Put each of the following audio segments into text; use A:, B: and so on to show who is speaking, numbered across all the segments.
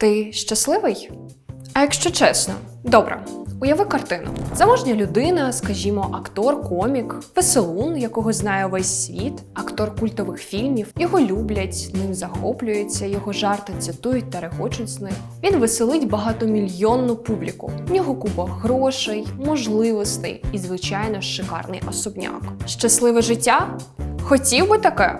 A: Ти щасливий? А якщо чесно, добре. Уяви картину. Заможня людина, скажімо, актор, комік, веселун, якого знає весь світ, актор культових фільмів. Його люблять, ним захоплюються, його жарти цитують та регочуть з них. Він веселить багатомільйонну публіку. В нього купа грошей, можливостей і, звичайно, шикарний особняк. Щасливе життя? Хотів би таке?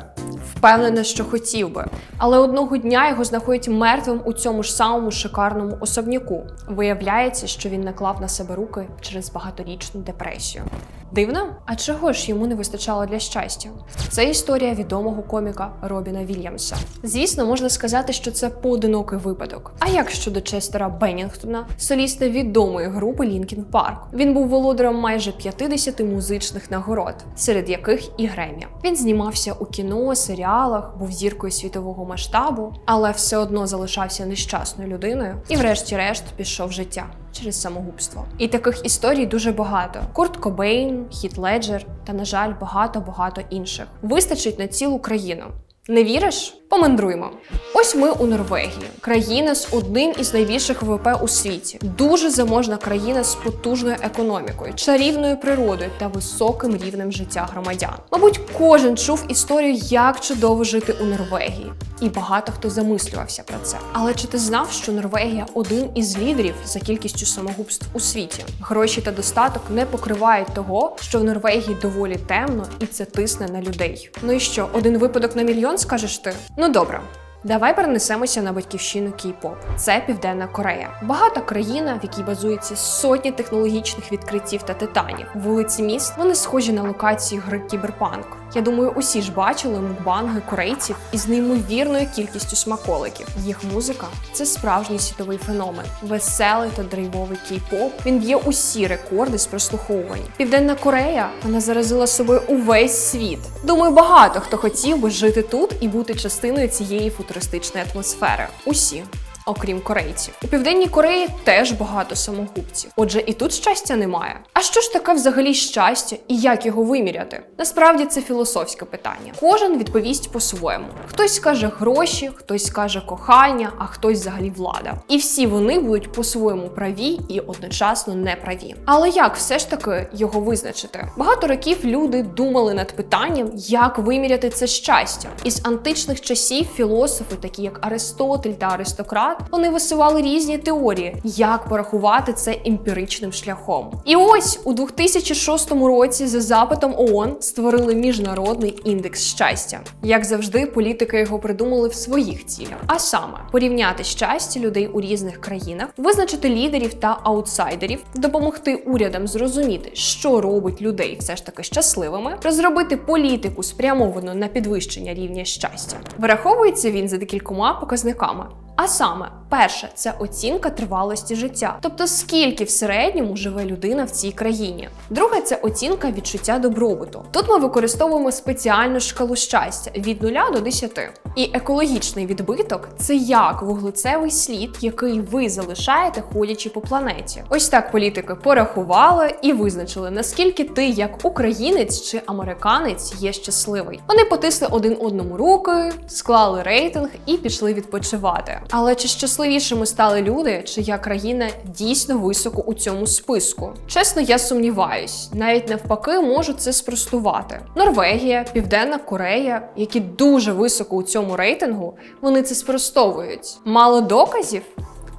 A: Впевнена, що хотів би. Але одного дня його знаходять мертвим у цьому ж самому шикарному особняку. Виявляється, що він наклав на себе руки через багаторічну депресію. Дивно? А чого ж йому не вистачало для щастя? Це історія відомого коміка Робіна Вільямса. Звісно, можна сказати, що це поодинокий випадок. А як щодо Честера Беннінгтона, соліста відомої групи Лінкін Парк? Він був володарем майже 50 музичних нагород, серед яких і Гремі. Він знімався у кіно, серіалах, був зіркою світового масштабу, але все одно залишався нещасною людиною і, врешті-решт, пішов життя через самогубство. І таких історій дуже багато: Курт Кобейн, Хіт Леджер та, на жаль, багато-багато інших. Вистачить на цілу країну. Не віриш? Помандруймо. Ось ми у Норвегії, країна з одним із найбільших ВВП у світі, дуже заможна країна з потужною економікою, чарівною природою та високим рівнем життя громадян. Мабуть, кожен чув історію, як чудово жити у Норвегії, і багато хто замислювався про це. Але чи ти знав, що Норвегія один із лідерів за кількістю самогубств у світі? Гроші та достаток не покривають того, що в Норвегії доволі темно і це тисне на людей. Ну і що, один випадок на мільйон, скажеш ти? Ну добре. Давай перенесемося на батьківщину кей-поп. Це Південна Корея. Багата країна, в якій базується сотні технологічних відкриттів та титанів. Вулиці міст вони схожі на локації гри Кіберпанк. Я думаю, усі ж бачили мукбанги корейців із неймовірною кількістю смаколиків. Їх музика це справжній світовий феномен. Веселий та драйвовий кей-поп. Він б'є усі рекорди з прослуховувань. Південна Корея вона заразила собою увесь світ. Думаю, багато хто хотів би жити тут і бути частиною цієї футуристичної атмосфери. Усі. Окрім корейців, у південній Кореї теж багато самогубців. Отже, і тут щастя немає. А що ж таке взагалі щастя і як його виміряти? Насправді це філософське питання. Кожен відповість по-своєму. Хтось скаже гроші, хтось скаже кохання, а хтось взагалі влада. І всі вони будуть по-своєму праві і одночасно неправі. Але як все ж таки його визначити? Багато років люди думали над питанням, як виміряти це щастя. Із античних часів філософи, такі як Аристотель та Аристократ, вони висували різні теорії, як порахувати це емпіричним шляхом. І ось у 2006 році за запитом ООН створили міжнародний індекс щастя. Як завжди, політики його придумали в своїх цілях, а саме порівняти щастя людей у різних країнах, визначити лідерів та аутсайдерів, допомогти урядам зрозуміти, що робить людей все ж таки щасливими, розробити політику спрямовану на підвищення рівня щастя. Враховується він за декількома показниками. А саме, перше це оцінка тривалості життя, тобто скільки в середньому живе людина в цій країні. Друге це оцінка відчуття добробуту. Тут ми використовуємо спеціальну шкалу щастя від 0 до 10. І екологічний відбиток це як вуглецевий слід, який ви залишаєте, ходячи по планеті. Ось так політики порахували і визначили, наскільки ти, як українець чи американець, є щасливий. Вони потисли один одному руки, склали рейтинг і пішли відпочивати. Але чи щасливішими стали люди, чия країна дійсно високо у цьому списку? Чесно, я сумніваюсь, навіть навпаки, можу це спростувати. Норвегія, Південна Корея, які дуже високо у цьому рейтингу, вони це спростовують. Мало доказів?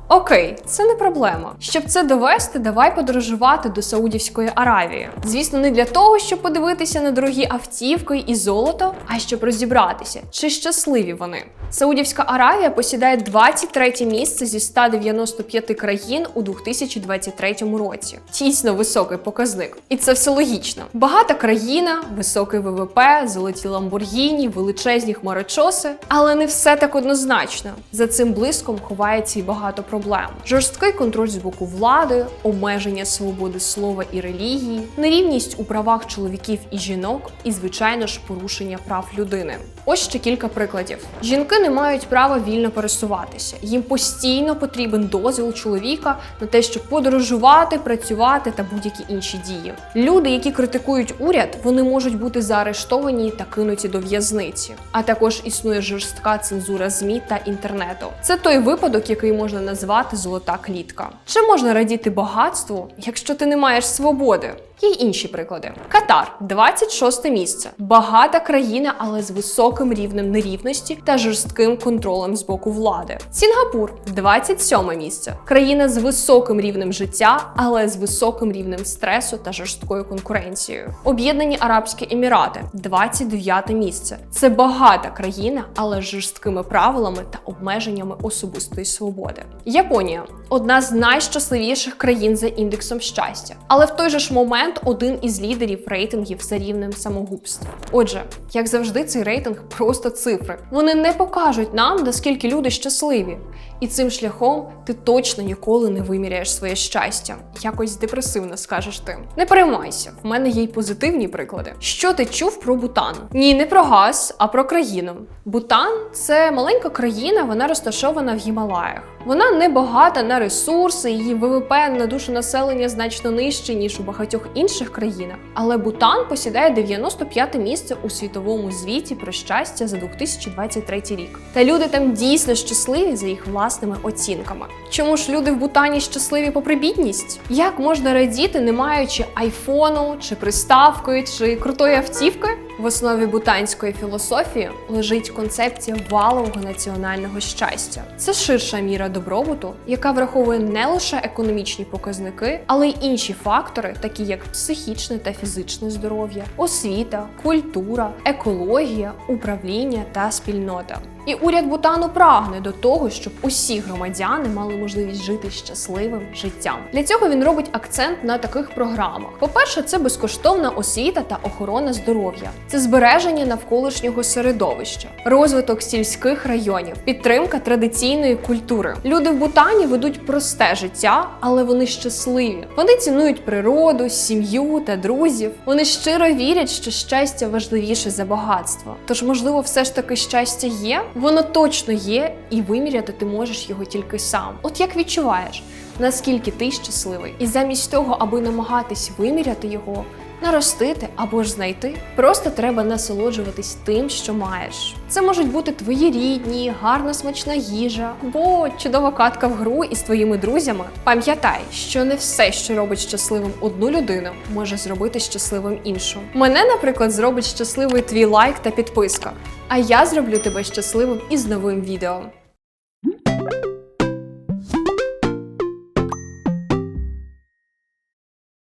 A: Окей, це не проблема. Щоб це довести, давай подорожувати до Саудівської Аравії. Звісно, не для того, щоб подивитися на дорогі автівки і золото, а щоб розібратися, чи щасливі вони. Саудівська Аравія посідає 23 місце зі 195 країн у 2023 році. Дійсно високий показник. І це все логічно. Багата країна, високий ВВП, золоті ламборгіні, величезні хмарочоси, але не все так однозначно. За цим блиском ховається і багато проблем. проблем: жорсткий контроль з боку влади, обмеження свободи слова і релігії, нерівність у правах чоловіків і жінок, і, звичайно ж, порушення прав людини. Ось ще кілька прикладів: жінки не мають права вільно пересуватися. Їм постійно потрібен дозвіл чоловіка на те, щоб подорожувати, працювати та будь-які інші дії. Люди, які критикують уряд, вони можуть бути заарештовані та кинуті до в'язниці. А також існує жорстка цензура змі та інтернету. Це той випадок, який можна назвати золота клітка. Чи можна радіти багатству, якщо ти не маєш свободи? Є інші приклади. Катар 26 місце. Багата країна, але з високим рівнем нерівності та жорстким контролем з боку влади. Сінгапур 27 місце. Країна з високим рівнем життя, але з високим рівнем стресу та жорсткою конкуренцією. Об'єднані Арабські Емірати 29 місце. Це багата країна, але з жорсткими правилами та обмеженнями особистої свободи. Японія одна з найщасливіших країн за індексом щастя, але в той же ж момент один із лідерів рейтингів за рівнем самогубств. Отже, як завжди, цей рейтинг просто цифри. Вони не покажуть нам, наскільки люди щасливі. І цим шляхом ти точно ніколи не виміряєш своє щастя. Якось депресивно скажеш ти. Не переймайся, в мене є й позитивні приклади. Що ти чув про Бутан? Ні, не про газ, а про країну. Бутан це маленька країна, вона розташована в Гімалаях. Вона не багата на ресурси, її ВВП на душу населення значно нижче, ніж у багатьох інших країнах. Але Бутан посідає 95 місце у світовому звіті про щастя за 2023 рік. Та люди там дійсно щасливі за їх власними оцінками. Чому ж люди в Бутані щасливі попри бідність? Як можна радіти, не маючи айфону, чи приставки, чи крутої автівки? В основі бутанської філософії лежить концепція валового національного щастя. Це ширша міра добробуту, яка враховує не лише економічні показники, але й інші фактори, такі як психічне та фізичне здоров'я, освіта, культура, екологія, управління та спільнота. І уряд Бутану прагне до того, щоб усі громадяни мали можливість жити щасливим життям. Для цього він робить акцент на таких програмах. По-перше, це безкоштовна освіта та охорона здоров'я, це збереження навколишнього середовища, розвиток сільських районів, підтримка традиційної культури. Люди в Бутані ведуть просте життя, але вони щасливі. Вони цінують природу, сім'ю та друзів. Вони щиро вірять, що щастя важливіше за багатство. Тож, можливо, все ж таки щастя є. Воно точно є, і виміряти ти можеш його тільки сам. От як відчуваєш, наскільки ти щасливий, і замість того, аби намагатись виміряти його, наростити або ж знайти, просто треба насолоджуватись тим, що маєш. Це можуть бути твої рідні, гарна смачна їжа, або чудова катка в гру із твоїми друзями. Пам'ятай, що не все, що робить щасливим одну людину, може зробити щасливим іншу. Мене, наприклад, зробить щасливий твій лайк та підписка. А я зроблю тебе щасливим із новим відео.